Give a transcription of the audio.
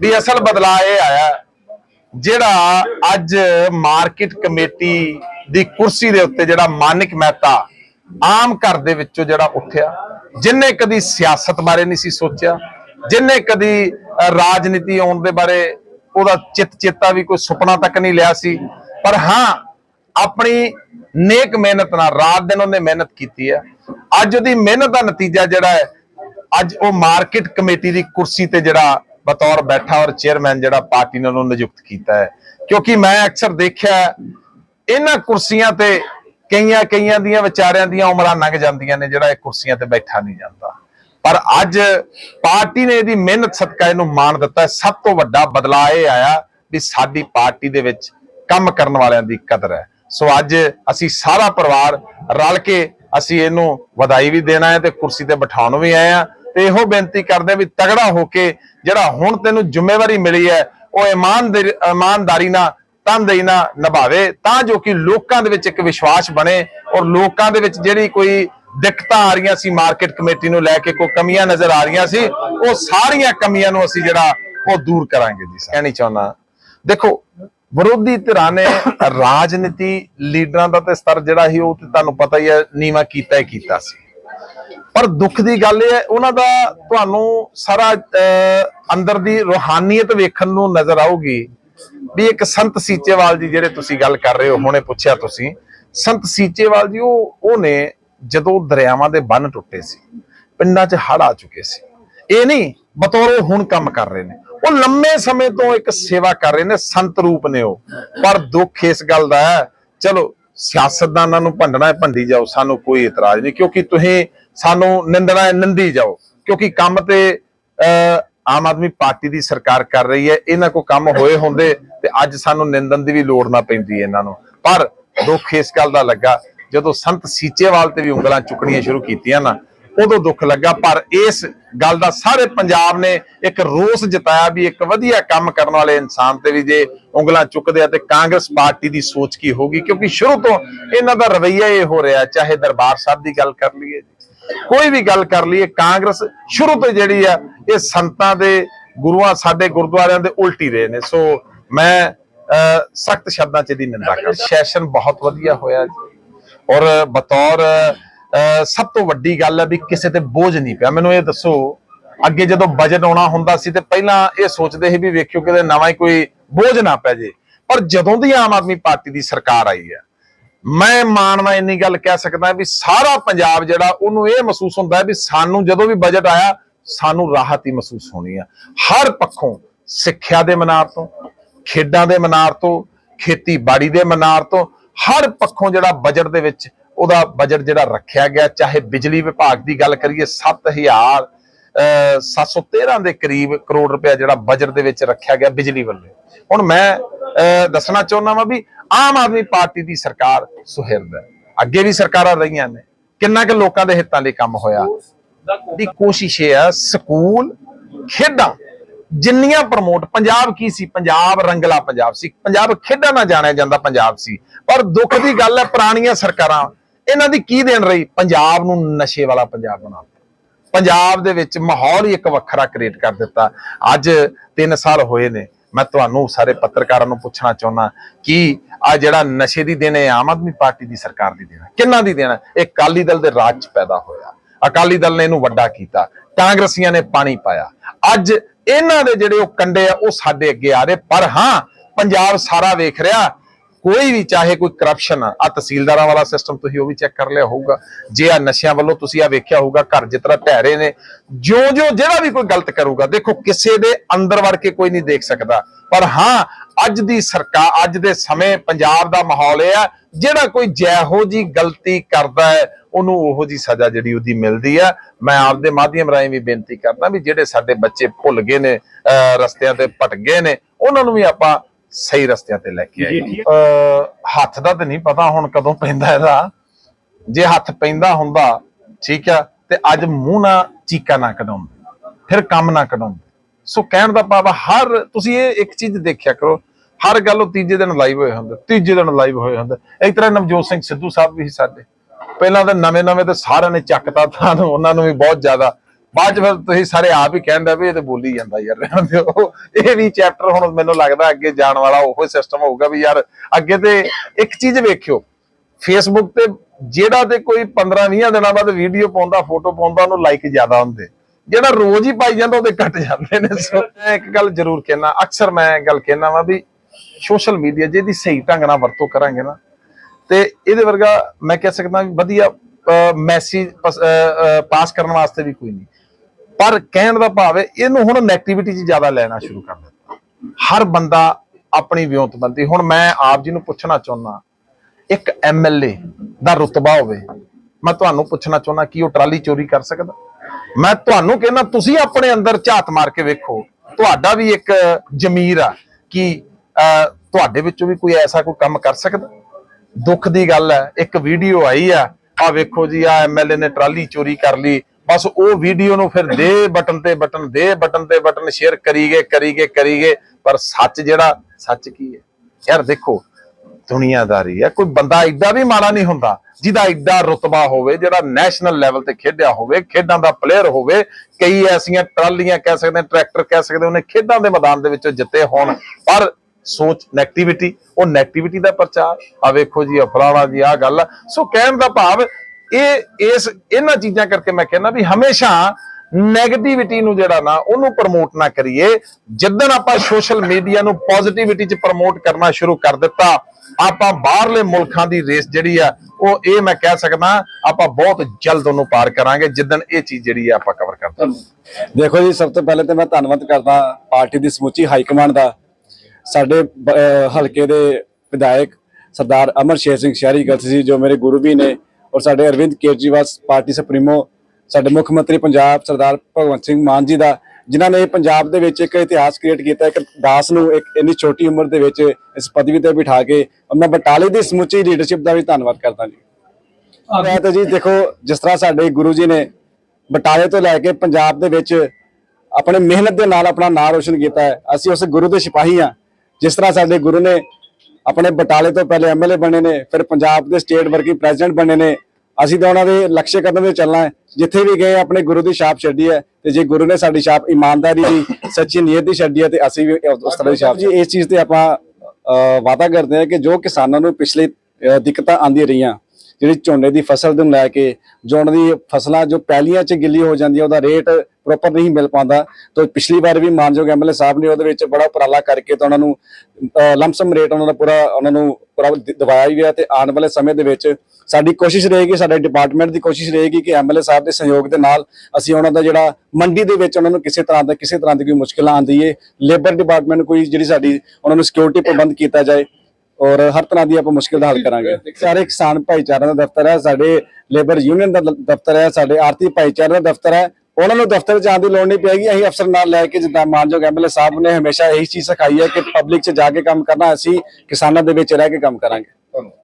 ਵੀ ਅਸਲ ਬਦਲਾਅ ਇਹ ਆਇਆ ਜਿਹੜਾ ਅੱਜ ਮਾਰਕੀਟ ਕਮੇਟੀ ਦੀ ਕੁਰਸੀ ਦੇ ਉੱਤੇ ਜਿਹੜਾ ਮਾਨਿਕ ਮਹਿਤਾ ਆਮ ਘਰ ਦੇ ਵਿੱਚੋਂ ਜਿਹੜਾ ਉੱਠਿਆ ਜਿਨਨੇ ਕਦੀ ਸਿਆਸਤ ਬਾਰੇ ਨਹੀਂ ਸੀ ਸੋਚਿਆ ਜਿਨਨੇ ਕਦੀ ਰਾਜਨੀਤੀ ਆਉਣ ਦੇ ਬਾਰੇ ਉਹਦਾ ਚਿੱਤ ਚੇਤਾ ਵੀ ਕੋਈ ਸੁਪਨਾ ਤੱਕ ਨਹੀਂ ਲਿਆ ਸੀ। ਪਰ ਹਾਂ, ਆਪਣੀ ਨੇਕ ਮਿਹਨਤ ਨਾਲ, ਰਾਤ ਦਿਨ ਉਹਨੇ ਮਿਹਨਤ ਕੀਤੀ ਹੈ। ਅੱਜ ਉਹਦੀ ਮਿਹਨਤ ਦਾ ਨਤੀਜਾ ਜਿਹੜਾ ਹੈ, ਅੱਜ ਉਹ ਮਾਰਕੀਟ ਕਮੇਟੀ ਦੀ ਕੁਰਸੀ ਤੇ ਜਿਹੜਾ ਬਤੌਰ ਬੈਠਾ ਔਰ ਚੇਅਰਮੈਨ ਜਿਹੜਾ ਪਾਰਟੀ ਨੇ ਉਹਨੂੰ ਨਿਯੁਕਤ ਕੀਤਾ ਹੈ। ਕਿਉਂਕਿ ਮੈਂ ਅਕਸਰ ਦੇਖਿਆ ਇਹਨਾਂ ਕੁਰਸੀਆਂ ਤੇ ਕਈਆਂ ਕਈਆਂ ਦੀਆਂ ਵਿਚਾਰਿਆਂ ਦੀਆਂ ਉਮਰਾਂ ਲੰਘ ਜਾਂਦੀਆਂ ਨੇ, ਜਿਹੜਾ ਇਹ ਕੁਰਸੀਆਂ ਤੇ ਬੈਠਾ ਨਹੀਂ ਜਾਂਦਾ। ਪਰ ਅੱਜ ਪਾਰਟੀ ਨੇ ਇਹਦੀ ਮਿਹਨਤ ਸਦਕਾ ਇਹਨੂੰ ਮਾਣ ਦਿੱਤਾ ਸਭ ਤੋਂ ਵੱਡਾ ਬਦਲਾਅ ਇਹ ਆਇਆ ਵੀ ਸਾਡੀ ਪਾਰਟੀ ਦੇ ਵਿੱਚ ਕੰਮ ਕਰਨ ਵਾਲਿਆਂ ਦੀ ਕਦਰ ਹੈ। ਸੋ ਅੱਜ ਅਸੀਂ ਸਾਰਾ ਪਰਿਵਾਰ ਰਲ ਕੇ ਅਸੀਂ ਇਹਨੂੰ ਵਧਾਈ ਵੀ ਦੇਣਾ ਹੈ ਤੇ ਕੁਰਸੀ ਤੇ ਬਿਠਾਉਣ ਵੀ ਆਏ ਆ ਤੇ ਇਹੋ ਬੇਨਤੀ ਕਰਦੇ ਵੀ ਤਗੜਾ ਹੋ ਕੇ ਜਿਹੜਾ ਹੁਣ ਤੈਨੂੰ ਜ਼ਿੰਮੇਵਾਰੀ ਮਿਲੀ ਹੈ, ਉਹ ਇਮਾਨਦਾਰੀ ਇਮਾਨਦਾਰੀ ਨਾਲ ਤਨਦੇਹੀ ਨਾਲ ਨਿਭਾਵੇ, ਤਾਂ ਜੋ ਕਿ ਲੋਕਾਂ ਦੇ ਵਿੱਚ ਇੱਕ ਵਿਸ਼ਵਾਸ ਬਣੇ ਔਰ ਲੋਕਾਂ ਦੇ ਵਿੱਚ ਜਿਹੜੀ ਕੋਈ ਦਿੱਕਤਾਂ ਆ ਰਹੀਆਂ ਸੀ ਮਾਰਕੀਟ ਕਮੇਟੀ ਨੂੰ ਲੈ ਕੇ, ਕੋਈ ਕਮੀਆਂ ਨਜ਼ਰ ਆ ਰਹੀਆਂ ਸੀ, ਉਹ ਸਾਰੀਆਂ ਕਮੀਆਂ ਨੂੰ ਅਸੀਂ ਜਿਹੜਾ ਉਹ ਦੂਰ ਕਰਾਂਗੇ ਜੀ। ਕਹਿਣੀ ਚਾਹੁੰਦਾ, ਦੇਖੋ, ਵਿਰੋਧੀ ਧਿਰਾਂ ਨੇ ਰਾਜਨੀਤੀ ਲੀਡਰਾਂ ਦਾ ਤੇ ਸਤਰ ਜਿਹੜਾ ਸੀ, ਉਹ ਤੇ ਤੁਹਾਨੂੰ ਪਤਾ ਹੀ ਹੈ, ਨੀਵਾ ਕੀਤਾ ਹੀ ਕੀਤਾ ਸੀ। ਪਰ ਦੁੱਖ ਦੀ ਗੱਲ ਇਹ ਹੈ ਉਹਨਾਂ ਦਾ ਤੁਹਾਨੂੰ ਸਾਰਾ ਅਹ, ਅੰਦਰ ਦੀ ਰੋਹਾਨੀਅਤ ਵੇਖਣ ਨੂੰ ਨਜ਼ਰ ਆਊਗੀ ਵੀ ਇੱਕ ਸੰਤ ਸੀਚੇਵਾਲ ਜੀ ਜਿਹੜੇ ਤੁਸੀਂ ਗੱਲ ਕਰ ਰਹੇ ਹੋ ਹੁਣੇ ਪੁੱਛਿਆ ਤੁਸੀਂ ਸੰਤ ਸੀਚੇਵਾਲ ਜੀ ਉਹ ਨੇ ਜਦੋਂ ਦਰਿਆਵਾਂ ਦੇ ਬੰਨ ਟੁੱਟੇ ਸੀ ਪਿੰਡਾਂ 'ਚ ਹੜ ਆ ਚੁੱਕੇ ਸੀ ਇਹ ਨਹੀਂ ਬਤੌਰ ਉਹ ਹੁਣ ਕੰਮ ਕਰ ਰਹੇ ਨੇ ਉਹ ਲੰਮੇ ਸਮੇਂ ਤੋਂ ਇੱਕ ਸੇਵਾ ਕਰ ਰਹੇ ਨੇ ਸੰਤ ਰੂਪ ਨੇ ਉਹ ਪਰ ਦੁੱਖ ਇਸ ਗੱਲ ਦਾ ਹੈ ਚਲੋ ਸਿਆਸਤਦਾਨਾਂ ਨੂੰ ਭੰਡਣਾ ਹੈ ਭੰਡੀ ਜਾਓ ਸਾਨੂੰ ਕੋਈ ਇਤਰਾਜ਼ ਨਹੀਂ ਕਿਉਂਕਿ ਤੁਸੀਂ ਸਾਨੂੰ ਨਿੰਦਣਾ ਹੈ ਨਿੰਦੀ ਜਾਓ ਕਿਉਂਕਿ ਕੰਮ ਤੇ ਅਹ, ਆਮ ਆਦਮੀ ਪਾਰਟੀ ਦੀ ਸਰਕਾਰ ਕਰ ਰਹੀ ਹੈ ਇਹਨਾਂ ਕੋ ਕੰਮ ਹੋਏ ਹੁੰਦੇ ਤੇ ਅੱਜ ਸਾਨੂੰ ਨਿੰਦਣ ਦੀ ਵੀ ਲੋੜ ਨਾ ਪੈਂਦੀ ਇਹਨਾਂ ਨੂੰ। ਪਰ ਦੁੱਖ ਇਸ ਗੱਲ ਦਾ ਲੱਗਾ ਜਦੋਂ ਸੰਤ ਸੀਚੇਵਾਲ ਤੇ ਵੀ ਉਂਗਲਾਂ ਚੁੱਕਣੀਆਂ ਸ਼ੁਰੂ ਕੀਤੀਆਂ ਨਾ ਉਦੋਂ ਦੁੱਖ ਲੱਗਾ ਪਰ ਇਸ ਗੱਲ ਦਾ ਸਾਰੇ ਪੰਜਾਬ ਨੇ ਇੱਕ ਰੋਸ ਜਤਾਇਆ ਵੀ ਇੱਕ ਵਧੀਆ ਕੰਮ ਕਰਨ ਵਾਲੇ ਇਨਸਾਨ ਤੇ ਵੀ ਜੇ ਉਂਗਲਾਂ ਚੁੱਕਦੇ ਆ ਤੇ ਕਾਂਗਰਸ ਪਾਰਟੀ ਦੀ ਸੋਚ ਕੀ ਹੋਗੀ ਕਿਉਂਕਿ ਸ਼ੁਰੂ ਤੋਂ ਇਹਨਾਂ ਦਾ ਰਵੱਈਆ ਇਹ ਹੋ ਰਿਹਾ ਚਾਹੇ ਦਰਬਾਰ ਸਾਹਿਬ ਦੀ ਗੱਲ ਕਰ ਲਈਏ ਕੋਈ ਵੀ ਗੱਲ ਕਰ ਲਈਏ ਕਾਂਗਰਸ ਸ਼ੁਰੂ ਤੋਂ ਜਿਹੜੀ ਆ ਇਹ ਸੰਤਾਂ ਦੇ ਗੁਰੂਆਂ ਸਾਡੇ ਗੁਰਦੁਆਰਿਆਂ ਦੇ ਉਲਟੀ ਰਹੇ ਨੇ। ਸੋ ਮੈਂ ਸਖਤ ਸ਼ਬਦਾਂ ਚ ਇਹਦੀ ਨਿੰਦਾ ਕਰ ਸੈਸ਼ਨ ਬਹੁਤ ਵਧੀਆ ਹੋਇਆ ਔਰ ਬਤੌਰ ਸਭ ਤੋਂ ਵੱਡੀ ਗੱਲ ਹੈ ਵੀ ਕਿਸੇ ਤੇ ਬੋਝ ਨਹੀਂ ਪਿਆ। ਮੈਨੂੰ ਇਹ ਦੱਸੋ, ਅੱਗੇ ਜਦੋਂ ਬਜਟ ਆਉਣਾ ਹੁੰਦਾ ਸੀ ਤੇ ਪਹਿਲਾਂ ਇਹ ਸੋਚਦੇ ਸੀ ਵੀ ਵੇਖਿਓ ਕਿਤੇ ਨਵਾਂ ਹੀ ਕੋਈ ਬੋਝ ਨਾ ਪੈ ਜੇ। ਪਰ ਜਦੋਂ ਦੀ ਆਮ ਆਦਮੀ ਪਾਰਟੀ ਦੀ ਸਰਕਾਰ ਆਈ ਹੈ, ਮੈਂ ਮਾਣ ਇੰਨੀ ਗੱਲ ਕਹਿ ਸਕਦਾ ਵੀ ਸਾਰਾ ਪੰਜਾਬ ਜਿਹੜਾ ਉਹਨੂੰ ਇਹ ਮਹਿਸੂਸ ਹੁੰਦਾ ਵੀ ਸਾਨੂੰ ਜਦੋਂ ਵੀ ਬਜਟ ਆਇਆ, ਸਾਨੂੰ ਰਾਹਤ ਹੀ ਮਹਿਸੂਸ ਹੋਣੀ ਆ ਹਰ ਪੱਖੋਂ ਸਿੱਖਿਆ ਦੇ ਮਨਾਰ ਤੋਂ, ਖੇਡਾਂ ਦੇ ਮਨਾਰ ਤੋਂ, ਖੇਤੀਬਾੜੀ ਦੇ ਮਨਾਰ ਤੋਂ, ਹਰ ਪੱਖੋਂ ਜਿਹੜਾ ਬਜਟ ਦੇ ਵਿੱਚ ਉਹਦਾ ਬਜਟ ਜਿਹੜਾ ਰੱਖਿਆ ਗਿਆ, ਚਾਹੇ ਬਿਜਲੀ ਵਿਭਾਗ ਦੀ ਗੱਲ ਕਰੀਏ 7000 ਅਹ 713 ਦੇ ਕਰੀਬ ਕਰੋੜ ਰੁਪਇਆ ਜਿਹੜਾ ਬਜਟ ਦੇ ਵਿੱਚ ਰੱਖਿਆ ਗਿਆ ਬਿਜਲੀ ਵੱਲੋਂ। ਹੁਣ ਮੈਂ ਦੱਸਣਾ ਚਾਹੁੰਦਾ ਵਾਂ ਵੀ ਆਮ ਆਦਮੀ ਪਾਰਟੀ ਦੀ ਸਰਕਾਰ ਸੁਹਿਰਦ ਹੈ। ਅੱਗੇ ਵੀ ਸਰਕਾਰਾਂ ਰਹੀਆਂ ਨੇ। ਕਿੰਨਾ ਕਿ ਲੋਕਾਂ ਦੇ ਹਿੱਤਾਂ ਲਈ ਕੰਮ ਹੋਇਆ? ਦੀ ਕੋਸ਼ਿਸ਼ ਇਹ ਹੈ ਸਕੂਲ, ਖੇਡਾਂ, ਜਿੰਨੀਆਂ ਪ੍ਰਮੋਟ ਪੰਜਾਬ ਕੀ ਸੀ? ਪੰਜਾਬ ਰੰਗਲਾ ਪੰਜਾਬ ਸੀ। ਪੰਜਾਬ ਖੇਡਾਂ ਨਾਲ ਜਾਣਿਆ ਜਾਂਦਾ ਪੰਜਾਬ ਸੀ। ਪਰ ਦੁੱਖ ਦੀ ਗੱਲ ਹੈ, ਪੁਰਾਣੀਆਂ ਸਰਕਾਰਾਂ ਇਹਨਾਂ ਦੀ ਕੀ ਦੇਣ ਰਹੀ? ਪੰਜਾਬ ਨੂੰ ਨਸ਼ੇ ਵਾਲਾ ਪੰਜਾਬ ਬਣਾ ਪੰਜਾਬ ਦੇ ਵਿੱਚ ਮਾਹੌਲ ਹੀ ਇੱਕ ਵੱਖਰਾ ਕ੍ਰੀਏਟ ਕਰ ਦਿੱਤਾ। ਅੱਜ 3 ਸਾਲ ਹੋਏ ਨੇ। ਮੈਂ ਤੁਹਾਨੂੰ ਸਾਰੇ ਪੱਤਰਕਾਰਾਂ ਨੂੰ ਪੁੱਛਣਾ ਚਾਹੁੰਦਾ ਕਿ ਆ ਜਿਹੜਾ ਨਸ਼ੇ ਦੀ ਦੇਣ ਹੈ ਆਮ ਆਦਮੀ ਪਾਰਟੀ ਦੀ ਸਰਕਾਰ ਦੀ ਦੇਣ ਹੈ। ਕਿੰਨਾ ਦੀ ਦੇਣ ਹੈ? ਇਹ ਅਕਾਲੀ ਦਲ ਦੇ ਰਾਜ ਚ ਪੈਦਾ ਹੋਇਆ। ਅਕਾਲੀ ਦਲ ਨੇ ਇਹਨੂੰ ਵੱਡਾ ਕੀਤਾ। ਕਾਂਗਰਸੀਆਂ ਨੇ ਪਾਣੀ ਪਾਇਆ। ਅੱਜ ਇਹਨਾਂ ਦੇ ਜਿਹੜੇ ਉਹ ਕੰਡੇ ਆ, ਉਹ ਸਾਡੇ ਅੱਗੇ ਆ ਰਹੇ। ਪਰ ਹਾਂ, ਪੰਜਾਬ ਸਾਰਾ ਵੇਖ ਰਿਹਾ। ਕੋਈ ਵੀ, ਚਾਹੇ ਕੋਈ ਕਰਪਸ਼ਨ ਆ, ਆਹ ਤਹਿਸੀਲਦਾਰਾਂ ਵਾਲਾ ਸਿਸਟਮ ਤੁਸੀਂ ਉਹ ਵੀ ਚੈੱਕ ਕਰ ਲਿਆ ਹੋਊਗਾ। ਜੇ ਆ ਨਸ਼ਿਆਂ ਵੱਲੋਂ ਤੁਸੀਂ ਆ ਵੇਖਿਆ ਹੋਊਗਾ, ਘਰ ਜਿਸ ਤਰ੍ਹਾਂ ਨੇ ਜੋ ਜੋ ਜਿਹੜਾ ਵੀ ਕੋਈ ਗਲਤ ਕਰੂਗਾ, ਦੇਖੋ ਕਿਸੇ ਦੇ ਅੰਦਰ ਵੜ ਕੇ ਕੋਈ ਨਹੀਂ ਦੇਖ ਸਕਦਾ। ਪਰ ਹਾਂ, ਅੱਜ ਦੀ ਸਰਕਾਰ ਅੱਜ ਦੇ ਸਮੇਂ ਪੰਜਾਬ ਦਾ ਮਾਹੌਲ ਇਹ ਆ, ਜਿਹੜਾ ਕੋਈ ਜਿਹੋ ਜੀ ਗਲਤੀ ਕਰਦਾ ਹੈ, ਉਹਨੂੰ ਉਹੋ ਜੀ ਸਜ਼ਾ ਜਿਹੜੀ ਉਹਦੀ ਮਿਲਦੀ ਆ। ਮੈਂ ਆਪਦੇ ਮਾਧਿਅਮ ਰਾਹੀਂ ਵੀ ਬੇਨਤੀ ਕਰਦਾ ਵੀ ਜਿਹੜੇ ਸਾਡੇ ਬੱਚੇ ਭੁੱਲ ਗਏ ਨੇ, ਅਹ ਰਸਤਿਆਂ ਤੇ ਭਟਕ ਗਏ ਨੇ, ਉਹਨਾਂ ਨੂੰ ਵੀ ਆਪਾਂ ਸਹੀ ਰਸਤਿਆਂ ਤੇ ਲੈ ਕੇ ਅਹ ਹੱਥ ਦਾ ਤੇ ਨਹੀਂ ਪਤਾ ਹੁਣ ਕਦੋਂ ਪੈਂਦਾ ਇਹਦਾ। ਜੇ ਹੱਥ ਪੈਂਦਾ ਹੁੰਦਾ ਠੀਕ ਆ ਤੇ ਅੱਜ ਮੂੰਹ ਨਾ ਚੀਕਾ ਨਾ ਕਢਾਉਂਦੇ ਫਿਰ ਕੰਮ ਨਾ ਕਢਾਉਂਦੇ ਸੋ ਕਹਿਣ ਦਾ ਆ, ਹਰ ਤੁਸੀਂ ਇਹ ਇੱਕ ਚੀਜ਼ ਦੇਖਿਆ ਕਰੋ ਹਰ ਗੱਲ ਉਹ ਤੀਜੇ ਦਿਨ ਲਾਈਵ ਹੋਏ ਹੁੰਦੇ ਤੀਜੇ ਦਿਨ ਲਾਈਵ ਹੋਏ ਹੁੰਦੇ। ਇਸ ਤਰ੍ਹਾਂ ਨਵਜੋਤ ਸਿੰਘ ਸਿੱਧੂ ਸਾਹਿਬ ਵੀ ਸਾਡੇ। ਪਹਿਲਾਂ ਤਾਂ ਨਵੇਂ ਨਵੇਂ ਤੇ ਸਾਰਿਆਂ ਨੇ ਚੱਕਤਾ ਤਾਂ ਉਹਨਾਂ ਨੂੰ ਵੀ ਬਹੁਤ ਜ਼ਿਆਦਾ ਬਾਅਦ ਚ ਫਿਰ ਤੁਸੀਂ ਸਾਰੇ ਆਪ ਹੀ ਕਹਿੰਦੇ ਵੀ ਇਹ ਤੇ ਬੋਲੀ ਜਾਂਦਾ ਯਾਰ, ਰਹਿਣ ਦਿਓ। ਇਹ ਵੀ ਚੈਪਟਰ ਹੁਣ ਮੈਨੂੰ ਲੱਗਦਾ ਅੱਗੇ ਜਾਣ ਵਾਲਾ ਉਹ ਸਿਸਟਮ ਹੋਊਗਾ ਵੀ ਯਾਰ ਅੱਗੇ ਤੇ ਇੱਕ ਚੀਜ਼ ਵੇਖਿਓ ਫੇਸਬੁੱਕ ਤੇ ਜਿਹੜਾ ਤੇ ਕੋਈ 15-20 ਦਿਨਾਂ ਬਾਅਦ ਵੀਡੀਓ ਪਾਉਂਦਾ ਫੋਟੋ ਪਾਉਂਦਾ, ਉਹਨੂੰ ਲਾਈਕ ਜ਼ਿਆਦਾ ਹੁੰਦੇ। ਜਿਹੜਾ ਰੋਜ਼ ਹੀ ਪਾਈ ਜਾਂਦਾ, ਉਹਦੇ ਘਟ ਜਾਂਦੇ ਨੇ। ਸੋ ਮੈਂ ਇੱਕ ਗੱਲ ਜ਼ਰੂਰ ਕਹਿਣਾ ਅਕਸਰ ਮੈਂ ਗੱਲ ਕਹਿਣਾ ਵਾ ਵੀ ਸੋਸ਼ਲ ਮੀਡੀਆ ਜਿਹਦੀ ਸਹੀ ਢੰਗ ਨਾਲ ਵਰਤੋਂ ਕਰਾਂਗੇ ਨਾ, ਤੇ ਇਹਦੇ ਵਰਗਾ ਮੈਂ ਕਹਿ ਸਕਦਾ ਵਧੀਆ ਮੈਸੇਜ ਪਾਸ ਕਰਨ ਵਾਸਤੇ ਵੀ ਕੋਈ ਨਹੀਂ। ਪਰ ਕਹਿਣ ਦਾ ਭਾਵ ਹੈ, ਇਹਨੂੰ ਹੁਣ ਨੈਗੇਟਿਵਿਟੀ 'ਚ ਜ਼ਿਆਦਾ ਲੈਣਾ ਸ਼ੁਰੂ ਕਰ ਦਿੱਤਾ। ਹਰ ਬੰਦਾ ਆਪਣੀ ਵਿਉਂਤਬੰਦੀ ਹੁਣ ਮੈਂ ਆਪ ਜੀ ਨੂੰ ਪੁੱਛਣਾ ਚਾਹੁੰਦਾ, ਇੱਕ ਐਮਐਲਏ ਦਾ ਰੁਤਬਾ ਹੋਵੇ, ਮੈਂ ਤੁਹਾਨੂੰ ਪੁੱਛਣਾ ਚਾਹੁੰਦਾ, ਕਿ ਉਹ ਟਰਾਲੀ ਚੋਰੀ ਕਰ ਸਕਦਾ? ਮੈਂ ਤੁਹਾਨੂੰ ਕਹਿੰਦਾ, ਤੁਸੀਂ ਆਪਣੇ ਅੰਦਰ ਝਾਤ ਮਾਰ ਕੇ ਵੇਖੋ, ਤੁਹਾਡਾ ਵੀ ਇੱਕ ਜ਼ਮੀਰ ਆ, ਕਿ ਤੁਹਾਡੇ ਵਿੱਚੋਂ ਵੀ ਕੋਈ ਐਸਾ ਕੋਈ ਕੰਮ ਕਰ ਸਕਦਾ? ਦੁੱਖ ਦੀ ਗੱਲ ਹੈ, ਇੱਕ ਵੀਡੀਓ ਆਈ ਆ ਆ ਵੇਖੋ ਜੀ, ਆ ਐਮਐਲਏ ਨੇ ਟਰਾਲੀ ਚੋਰੀ ਕਰ ਲਈ। ਬਸ ਉਹ ਵੀਡੀਓ ਨੂੰ ਫਿਰ ਦੇ ਬਟਨ ਤੇ ਬਟਨ, ਦੇ ਬਟਨ ਤੇ ਬਟਨ, ਸ਼ੇਅਰ ਕਰੀ ਗਏ ਕਰੀ ਪਰ ਸੱਚ ਜਿਹੜਾ, ਸੱਚ ਕੀ ਹੈ? ਯਾਰ ਦੇਖੋ, ਦੁਨੀਆਦਾਰੀ ਹੈ। ਕੋਈ ਬੰਦਾ ਐਡਾ ਵੀ ਮਾੜਾ ਨਹੀਂ ਹੁੰਦਾ, ਜਿਹਦਾ ਐਡਾ ਰੁਤਬਾ ਹੋਵੇ, ਜਿਹੜਾ ਨੈਸ਼ਨਲ ਲੈਵਲ ਤੇ ਖੇਡਿਆ ਹੋਵੇ, ਖੇਡਾਂ ਦਾ ਪਲੇਅਰ ਹੋਵੇ, ਕਈ ਐਸੀਆਂ ਟਰਾਲੀਆਂ ਕਹਿ ਸਕਦੇ ਟਰੈਕਟਰ ਕਹਿ ਸਕਦੇ ਉਹਨੇ ਖੇਡਾਂ ਦੇ ਮੈਦਾਨ ਦੇ ਵਿੱਚੋਂ ਜਿੱਤੇ ਹੋਣ। ਪਰ ਸੋਚ ਨੈਗੇਟਿਵਿਟੀ ਉਹ ਨੈਗੇਟਿਵਿਟੀ ਦਾ ਪ੍ਰਚਾਰ। ਆ ਵੇਖੋ ਜੀ ਆ ਫਲਾਣਾ ਜੀ ਆ ਗੱਲ ਸੋ ਕਹਿਣ ਦਾ ਭਾਵ, ਇਹ, ਇਸ, ਇਹਨਾਂ ਚੀਜ਼ਾਂ ਕਰਕੇ ਮੈਂ ਕਹਿੰਦਾ ਵੀ ਹਮੇਸ਼ਾ ਨੈਗੇਟਿਵਿਟੀ ਨੂੰ ਜਿਹੜਾ ਨਾ, ਉਹਨੂੰ ਪ੍ਰਮੋਟ ਨਾ ਕਰੀਏ। ਜਿੱਦਣ ਆਪਾਂ ਸੋਸ਼ਲ ਮੀਡੀਆ ਨੂੰ ਪੋਜ਼ਿਟਿਵਿਟੀ ਚ ਪ੍ਰਮੋਟ ਕਰਨਾ ਸ਼ੁਰੂ ਕਰ ਦਿੱਤਾ, ਆਪਾਂ ਬਾਹਰਲੇ ਮੁਲਕਾਂ ਦੀ ਰੇਸ ਜਿਹੜੀ ਆ, ਉਹ ਇਹ ਮੈਂ ਕਹਿ ਸਕਦਾ, ਆਪਾਂ ਬਹੁਤ ਜਲਦ ਉਹਨੂੰ ਪਾਰ ਕਰਾਂਗੇ, ਜਿੱਦਣ ਇਹ ਚੀਜ਼ ਜਿਹੜੀ ਆ ਆਪਾਂ ਕਵਰ ਕਰਦੇ ਦੇਖੋ ਜੀ, ਸਭ ਤੋਂ ਪਹਿਲੇ ਤੇ ਮੈਂ ਧੰਨਵਾਦ ਕਰਦਾ ਪਾਰਟੀ ਦੀ ਸਮੁੱਚੀ ਹਾਈ ਕਮਾਂਡ ਦਾ। ਸਾਡੇ ਹਲਕੇ ਦੇ ਵਿਧਾਇਕ ਸਰਦਾਰ ਅਮਰ ਸ਼ੇਰ ਸਿੰਘ ਸ਼ਹਿਰੀ ਗਲਤ ਜੀ ਜੋ ਮੇਰੇ ਗੁਰੂ ਵੀ ਨੇ ਔਰ ਸਾਡੇ ਅਰਵਿੰਦ ਕੇਜਰੀਵਾਲ ਪਾਰਟੀ ਸੁਪਰੀਮੋ ਸਾਡੇ ਮੁੱਖ ਮੰਤਰੀ ਪੰਜਾਬ ਸਰਦਾਰ ਭਗਵੰਤ ਸਿੰਘ ਮਾਨ ਜੀ ਦਾ ਜਿਨ੍ਹਾਂ ਨੇ ਪੰਜਾਬ ਦੇ ਵਿੱਚ ਇੱਕ ਇਤਿਹਾਸ ਕ੍ਰੀਏਟ ਕੀਤਾ ਇੱਕ ਦਾਸ ਨੂੰ ਇੱਕ ਇੰਨੀ ਛੋਟੀ ਉਮਰ ਦੇ ਵਿੱਚ ਇਸ ਪਦਵੀ ਤੇ ਬਿਠਾ ਕੇ ਮੈਂ ਬਟਾਲੇ ਦੀ ਸਮੁੱਚੀ ਲੀਡਰਸ਼ਿਪ ਦਾ ਵੀ ਧੰਨਵਾਦ ਕਰਦਾ ਜੀ ਮੈਂ ਤਾਂ ਜੀ ਦੇਖੋ ਜਿਸ ਤਰ੍ਹਾਂ ਸਾਡੇ ਗੁਰੂ ਜੀ ਨੇ ਬਟਾਲੇ ਤੋਂ ਲੈ ਕੇ ਪੰਜਾਬ ਦੇ ਵਿੱਚ ਆਪਣੇ ਮਿਹਨਤ ਦੇ ਨਾਲ ਆਪਣਾ ਨਾਂ ਰੋਸ਼ਨ ਕੀਤਾ ਹੈ ਅਸੀਂ ਉਸ ਗੁਰੂ ਦੇ ਸਿਪਾਹੀ ਹਾਂ। ਜਿਸ ਤਰ੍ਹਾਂ ਸਾਡੇ ਗੁਰੂ ਨੇ ਆਪਣੇ ਬਟਾਲੇ ਤੋਂ ਪਹਿਲੇ ਐਮਐਲਏ ਬਣੇ ਨੇ ਫਿਰ ਪੰਜਾਬ ਦੇ ਸਟੇਟ ਵਰਕਿੰਗ ਪ੍ਰੈਜ਼ੀਡੈਂਟ ਬਣੇ ਨੇ ਅਸੀਂ ਤਾਂ ਉਹਨਾਂ ਦੇ ਲਕਸ਼ਯ ਕਦਮ ਤੇ ਚੱਲਣਾ ਹੈ। ਜਿੱਥੇ ਵੀ ਗਏ ਆਪਣੇ ਗੁਰੂ ਦੀ ਛਾਪ ਛੱਡੀ ਹੈ ਤੇ ਜੇ ਗੁਰੂ ਨੇ ਸਾਡੀ ਛਾਪ ਇਮਾਨਦਾਰੀ ਦੀ ਸੱਚੀ ਨੀਅਤ ਦੀ ਛੱਡੀ ਹੈ ਤੇ ਅਸੀਂ ਵੀ ਉਸ ਤਰ੍ਹਾਂ ਦੀ ਛਾਪ ਜੀ ਇਸ ਚੀਜ਼ ਤੇ ਆਪਾਂ ਅਹ, ਵਾਅਦਾ ਕਰਦੇ ਹਾਂ ਕਿ ਜੋ ਕਿਸਾਨਾਂ ਨੂੰ ਪਿਛਲੇ ਦਿੱਕਤਾਂ ਆਉਂਦੀਆਂ ਰਹੀਆਂ ਜਿਹੜੀ ਝੋਨੇ ਦੀ ਫਸਲ ਨੂੰ ਲੈ ਕੇ ਜੋ ਉਹਨਾਂ ਦੀ ਫਸਲਾਂ ਜੋ ਪਹਿਲੀਆਂ 'ਚ ਗਿੱਲੀ ਹੋ ਜਾਂਦੀ ਹੈ ਉਹਦਾ ਰੇਟ ਪ੍ਰੋਪਰ ਨਹੀਂ ਮਿਲ ਪਾਉਂਦਾ। ਤਾਂ ਪਿਛਲੀ ਵਾਰ ਵੀ ਮਾਨਯੋਗ ਐਮਐਲਏ ਸਾਹਿਬ ਨੇ ਉਹਦੇ ਵਿੱਚ ਬੜਾ ਉਪਰਾਲਾ ਕਰਕੇ ਤਾਂ ਉਹਨਾਂ ਨੂੰ ਲੰਮਸਮ ਰੇਟ ਉਹਨਾਂ ਦਾ ਪੂਰਾ, ਉਹਨਾਂ ਨੂੰ ਪੂਰਾ ਦਵਾਇਆ ਦਿਵਾਇਆ ਵੀ ਹੈ ਤੇ ਆਉਣ ਵਾਲੇ ਸਮੇਂ ਦੇ ਵਿੱਚ ਸਾਡੀ ਕੋਸ਼ਿਸ਼ ਰਹੇਗੀ, ਸਾਡੇ ਡਿਪਾਰਟਮੈਂਟ ਦੀ ਕੋਸ਼ਿਸ਼ ਰਹੇਗੀ ਕਿ ਐਮਐਲਏ ਸਾਹਿਬ ਦੇ ਸਹਿਯੋਗ ਦੇ ਨਾਲ ਅਸੀਂ ਉਹਨਾਂ ਦਾ ਜਿਹੜਾ ਮੰਡੀ ਦੇ ਵਿੱਚ ਉਹਨਾਂ ਨੂੰ ਕਿਸੇ ਤਰ੍ਹਾਂ ਦਾ, ਕਿਸੇ ਤਰ੍ਹਾਂ ਦੀ ਕੋਈ ਮੁਸ਼ਕਲ ਆਉਂਦੀ ਏ ਲੇਬਰ ਡਿਪਾਰਟਮੈਂਟ ਕੋਈ ਜਿਹੜੀ ਸਾਡੀ, ਉਹਨਾਂ ਨੂੰ ਸਿਕਿਉਰਿਟੀ ਪ੍ਰਬੰਧ ਕੀਤਾ ਜਾਏ। ਔਰ ਹਰ ਤਰ੍ਹਾਂ ਦੀ ਆਪਾਂ ਮੁਸ਼ਕਿਲ ਦਾ ਹੱਲ ਕਰਾਂਗੇ। ਸਾਰੇ ਕਿਸਾਨ ਭਾਈਚਾਰਿਆਂ ਦਾ ਦਫ਼ਤਰ ਹੈ, ਸਾਡੇ ਲੇਬਰ ਯੂਨੀਅਨ ਦਾ ਦਫ਼ਤਰ ਹੈ, ਸਾਡੇ ਆਰਥਿਕ ਭਾਈਚਾਰੇ ਦਾ ਦਫ਼ਤਰ ਹੈ। ਉਹਨਾਂ ਨੂੰ ਦਫ਼ਤਰ 'ਚ ਆਉਣ ਦੀ ਲੋੜ ਨਹੀਂ ਪਏਗੀ। ਅਸੀਂ ਅਫਸਰ ਨਾਲ ਲੈ ਕੇ ਜਿੱਦਾਂ ਮਾਨਯੋਗ ਐਮਐਲਏ ਸਾਹਿਬ ਨੇ ਹਮੇਸ਼ਾ ਇਹੀ ਚੀਜ਼ ਸਿਖਾਈ ਹੈ ਕਿ ਪਬਲਿਕ 'ਚ ਜਾ ਕੇ ਕੰਮ ਕਰਨਾ, ਅਸੀਂ ਕਿਸਾਨਾਂ ਦੇ ਵਿੱਚ ਰਹਿ ਕੇ ਕੰਮ ਕਰਾਂਗੇ।